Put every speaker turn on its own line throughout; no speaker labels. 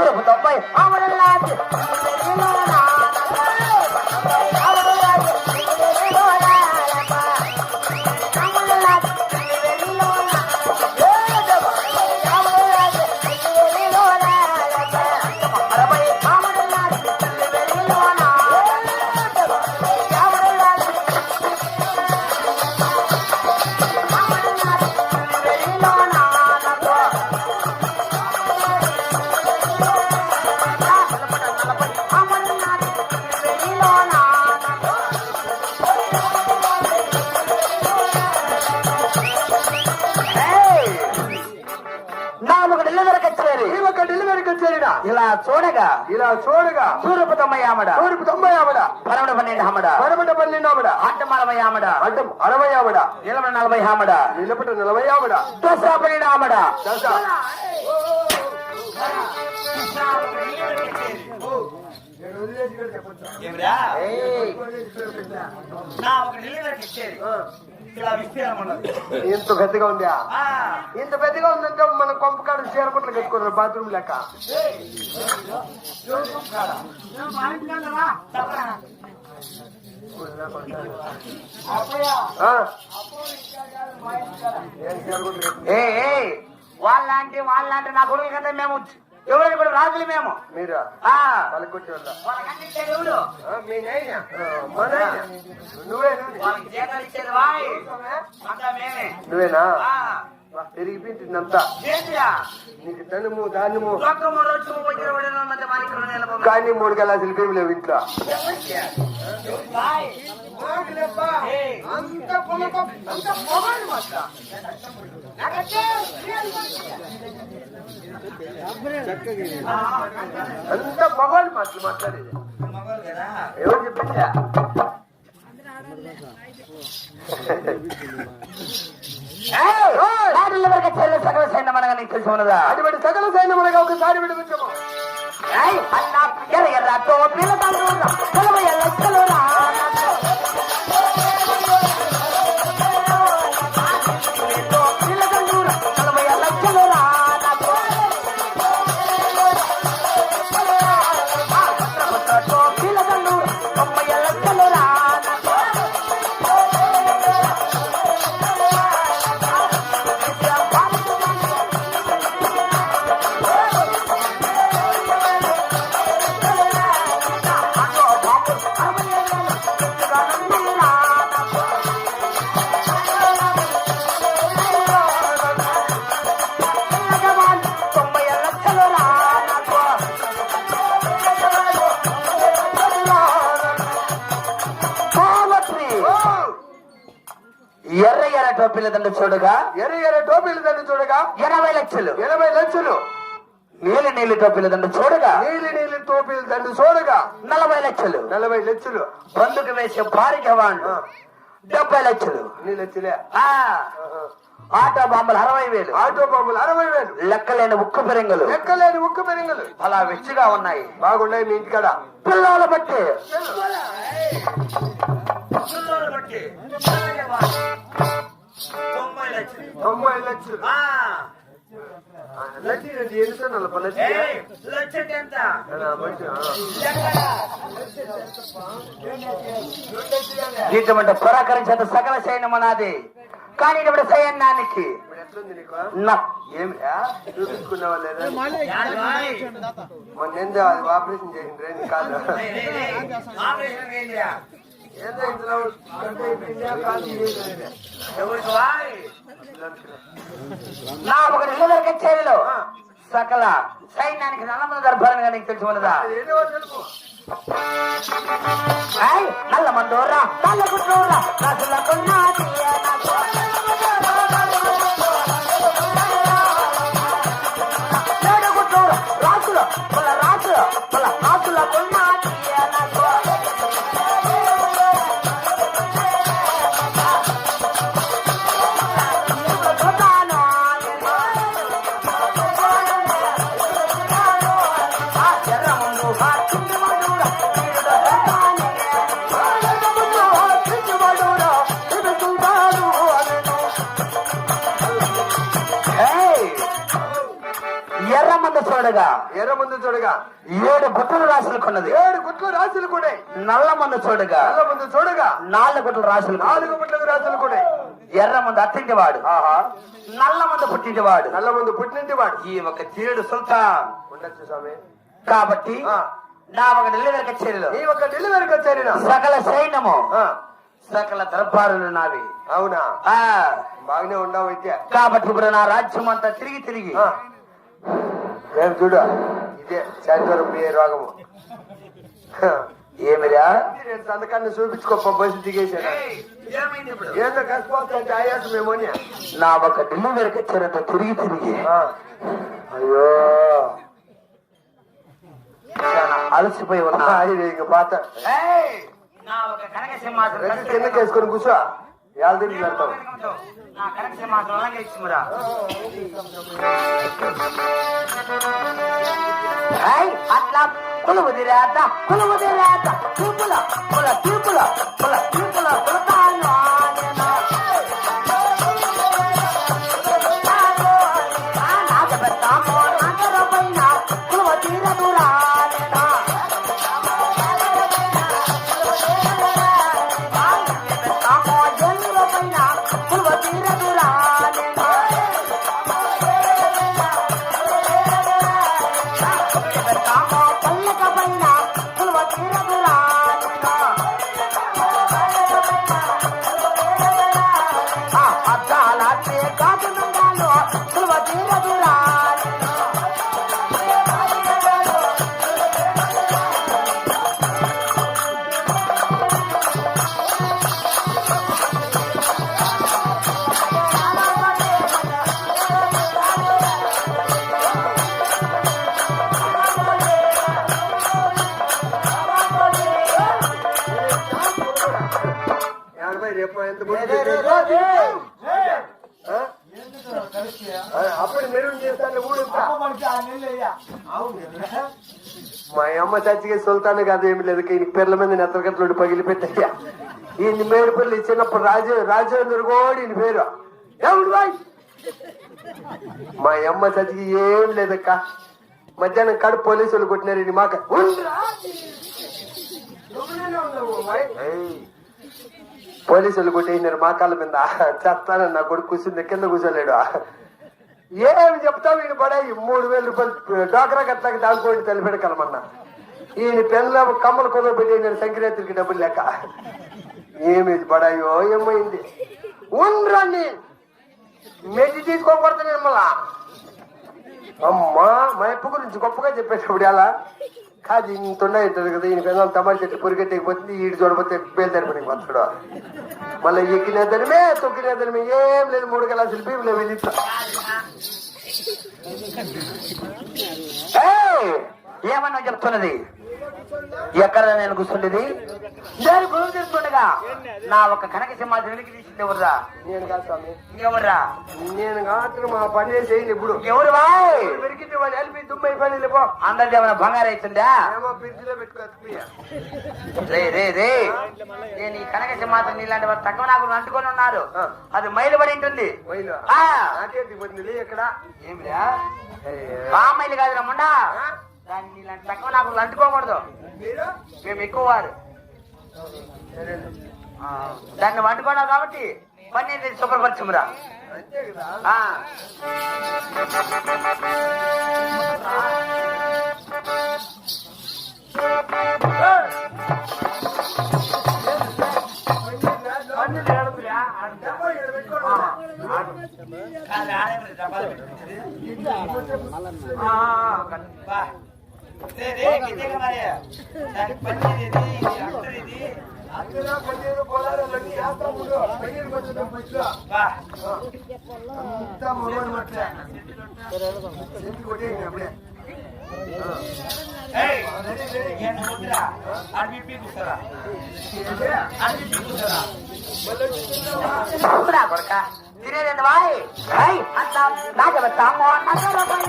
తూర్పు తొంభై ఇలా చూడగా
ఇలా చూడగా
తూర్పు తొంభై ఆమడ
తూర్పు తొంభై ఆవిడ
పరమడ పన్నెండు ఆమడ
పరమట పన్నెండు ఆవిడ
అడ్డం అరవై ఆమడ
అడ్డం అరవై ఆవిడ
నిలబడి నలభై ఆమడ
నిలబట నలభై
పన్నెండు ఆమడ
దశ.
ఏమిరా?
ఏయ్,
నా ఒక ఇచ్చేది. ఇలా
ఇంత పెద్దగా ఉందా? ఇంత పెద్దగా ఉందంటే మన కొంపకాడ చీరకుట్లు కట్టుకున్నారు బాత్రూమ్ లెక్క. ఏ
వాళ్ళంటే వాళ్ళంటే నా కొడుకు కదా మేము ఎవరైనా కూడా రాజులు మేము?
మీరా? మీ నాయన? నువ్వేనా? నీకు ధాన్యము. కానీ మూడు గలాసులు బియ్యం లేవు ఇంట్లో. అంత పొలకం అంత పొగడు మాత్రం అంత పొగడు మాటలు మాట్లాడేది
మగవాళ్ళు కదా
ఎవరు చెప్పిందా
ఏయ్, రాజుల వరకు చెల్లె సకల సైన్యం అనగా నీకు తెలిసి ఉన్నదా
అటువంటి సకల సైన్యములుగా ఒకసారి విడిపించము
ఏయ్, అన్నా ఎర్ర ఎర్ర టోపీల తండ్రుల నలభై టోపీల దండ చూడగా.
ఎర్ర ఎర్ర టోపీలు తండ్రి చూడగా.
ఎనభై లక్షలు.
ఎనభై లక్షలు.
నీలి నీలి టోపీల దండ చూడగా.
నీలి నీలి టోపీలు తండ్రి చూడగా.
నలభై లక్షలు.
నలభై లక్షలు.
బందుకు వేసే భారీ వాళ్ళు డెబ్బై లక్షలు.
నీ లక్షలే?
ఆ. ఆటో బాంబులు అరవై వేలు.
ఆటో బాబులు అరవై వేలు.
లెక్కలేని ఉక్కు పెరింగులు
లెక్కలేని ఉక్కు పెరింగలు
అలా వెచ్చిగా ఉన్నాయి.
బాగున్నాయి మీ ఇంటికాడ.
పిల్లల బట్టి.
పిల్లలు బట్టి. తొంభై లక్షలు.
లక్ష నలభై
ఎంత?
పురాకరించేంత సకల సైన్యం అన్నది కానీ ఇటువంటి సైన్యానికి
చూపించుకున్నావా లేదా. మొన్న ఏందో అది ఆపరేషన్ కాదు? ఏదో
నా ఒక నిలదల కచేరీలో సకల సైన్యానికి నల్లమల దర్భారంగా నీకు తెలిసి ఉన్నదా?
ఏదో తెలుపు
నల్ల మండోరా నల్ల గుడ్డోరా చూడగా. ఏడు గుట్టలు రాసులుకున్నది.
ఏడు గుట్లు రాసులు కూడా
నల్ల మందు చూడగా.
నల్ల ముందు చూడగా.
నాలుగు గుట్టలు రాసులు
నాలుగు గుట్లకు రాసులు కూడా
ఎర్ర మందు అత్తింటివాడు.
ఆహా.
నల్ల మందు పుట్టింటివాడు.
నల్ల ముందు పుట్టినంటి వాడు
ఈ ఒక తీరుడు సుల్తాన్.
ఉండొచ్చు స్వామి.
కాబట్టి. నా ఒక డెలివరీ కచేరీలో.
నీ ఒక డెలివరీకి వచ్చారినా
సకల సైన్యము. సకల దర్బారులు నావి.
అవునా?
ఆ.
బాగానే ఉండవు అయితే.
కాబట్టి ఇప్పుడు నా రాజ్యం అంతా తిరిగి. తిరిగి.
ఏం చూడు? ఇదే శాంతవరం పోయే రోగము.
ఏమిరా
నేను సంతకాన్ని చూపించుకోప్ప బస్సు ఏందో ఆయాసం అని.
నా ఒక డెలివరీ కచేరీతో తిరిగి తిరిగి
ఆ.
అయ్యో అలసిపోయి ఉన్నా
పాత
ఏయ్! నా ఒక కనక సింహాసనం
రెండు కిందకి వేసుకొని కూర్చో ఏళ్ళ తిరిగి
ఏయ్! అట్లా కులువు తిరాత కులువు తిరాత చూపుల కుల చూపుల కుల చూపుల
అప్పుడు మెరుగు చేస్తాను ఊడుస్తా మా అమ్మ చచ్చిగా సుల్తాను కాదు ఏమి లేదు ఈయన పిల్లల మీద నెత్తగట్లు పగిలి పెట్టయ్యా. ఈయన మేడు పిల్లలు చిన్నప్పుడు రాజు రాజేంద్ర ఈయన పేరు. బాయ్. మా అమ్మ చచ్చికి ఏం లేదక్క. మధ్యాహ్నం కాడు పోలీసులు కొట్టినారు ఈయన మాక. పోలీసులు కొట్టేసినారు మా కాళ్ళ మీద. చేస్తానని నా కొడుకు కూర్చుంది కింద కూర్చోలేడు. ఏమి చెప్తావు ఈయన పడాయి మూడు వేల రూపాయలు డోకరా గట్లకి దాచుకోండి తలిపెడకలమన్నా ఈయన పెళ్ళ కమ్మలు కొద్దు నేను సంక్రాంతికి డబ్బులు లెక్క ఏమి పడాయో ఏమైంది? ఉండ్రాన్ని మెట్టి తీసుకోకూడదు మళ్ళా అమ్మా మా ఎప్పు గురించి గొప్పగా చెప్పేటప్పుడు ఎలా? అది ఇంత ఉన్నాయి ఉంటుంది కదా ఈయన పెద్ద తమాష చెట్టు పొరిగెట్టకపోతుంది ఈడు చూడబోతే బేలు తరపడికి వస్తాడు మళ్ళీ ఎక్కినేద్దనమే తొక్కినేద్దనమే ఏం లేదు మూడు గలాసులు బీపులు వెళ్ళి
ఏమన్నా చెప్తున్నది? ఎక్కడ నేను కూర్చుండేది నేను గురువు తెలుస్తుండగా నా ఒక కనక సింహాసనం వెలికి తీసింది ఎవర్రా?
నేను కాదు స్వామి.
ఎవర్రా?
నేను కాదు మా పని చేసేయండి ఇప్పుడు.
ఎవరు బాయ్
పెరిగింది వాడు వెళ్ళి దుమ్మై పని లేపో
అందరిది ఏమైనా బంగారం అవుతుందా
ఏమో ఫ్రిడ్జ్లో పెట్టుకోవచ్చు
రే రే రే. నేను ఈ కనక సింహాసనం నీలాంటి వారు తక్కువ నాకు అంటుకొని ఉన్నారు. అది ఉంటుంది.
మైలు?
ఆ.
నాకేంటి పోతుంది ఎక్కడ?
ఏమిరా? ఆ మైలు కాదురా ముండా. దాన్ని నీలాంటి తక్కువ నాకు అంటుకోకూడదు మేము ఎక్కువ వారు. దాన్ని వండుకున్నావు కాబట్టి పన్నీర్ శుభ్రపరచమురా మరి. పన్నీర్ ఇది, అత్తరు ఇది.
అంతా
కొడకా. తినేదేంటి వాయ్? ఏయ్, అంతా నాగబెట్టాము, నగరపై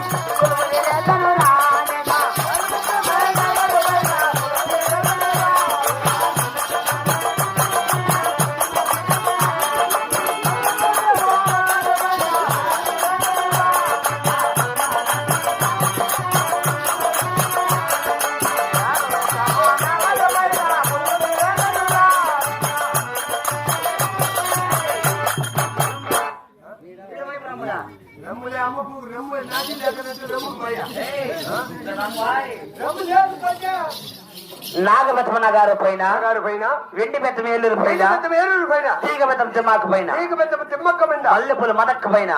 నాగబెత్తమన్న గారు పైన
గారి పైన
వెండి బెత్త మేలూరు పైన
పెద్ద వేరూరు పైన
తీగ బెత్తం తిమ్మాకు పైన
పెద్ద తిమ్మక్క మీద
మల్లెపూల మదక్క పైన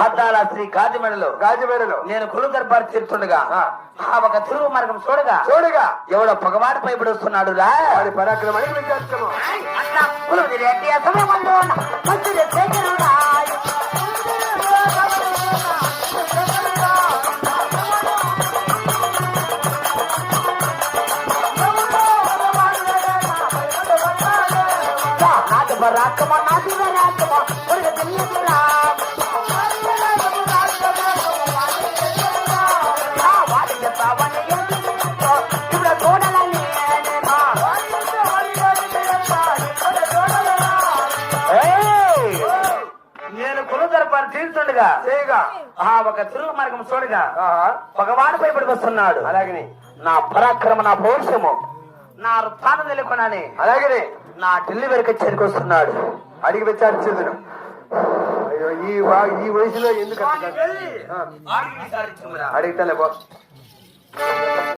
అద్దాల శ్రీ కాజిమెడలో
గాజుమేడలో.
నేను కులు దర్బారు తీరుతుండగా
ఆ.
ఒక తిరుగు మార్గం చూడగా
చూడగా.
ఎవడో పగవాడి పైబడి వస్తున్నాడు రా.
వాడి
కుల దర్బారు తీరుతుండగా
చేయగా.
ఆ ఒక తిరుగు మార్గం చూడగా. పగవాడు పైబడికి వస్తున్నాడు.
అలాగనే.
నా పరాక్రమ నా పౌరుషము నా స్థానం తెలియకున్నానే
అలాగనే.
నా ఢిల్లీ వరకు చేరుకొస్తున్నాడు
అడిగి విచారించేదను అయ్యో ఈ ఈ వయసులో ఎందుకు అడిగితేలే బా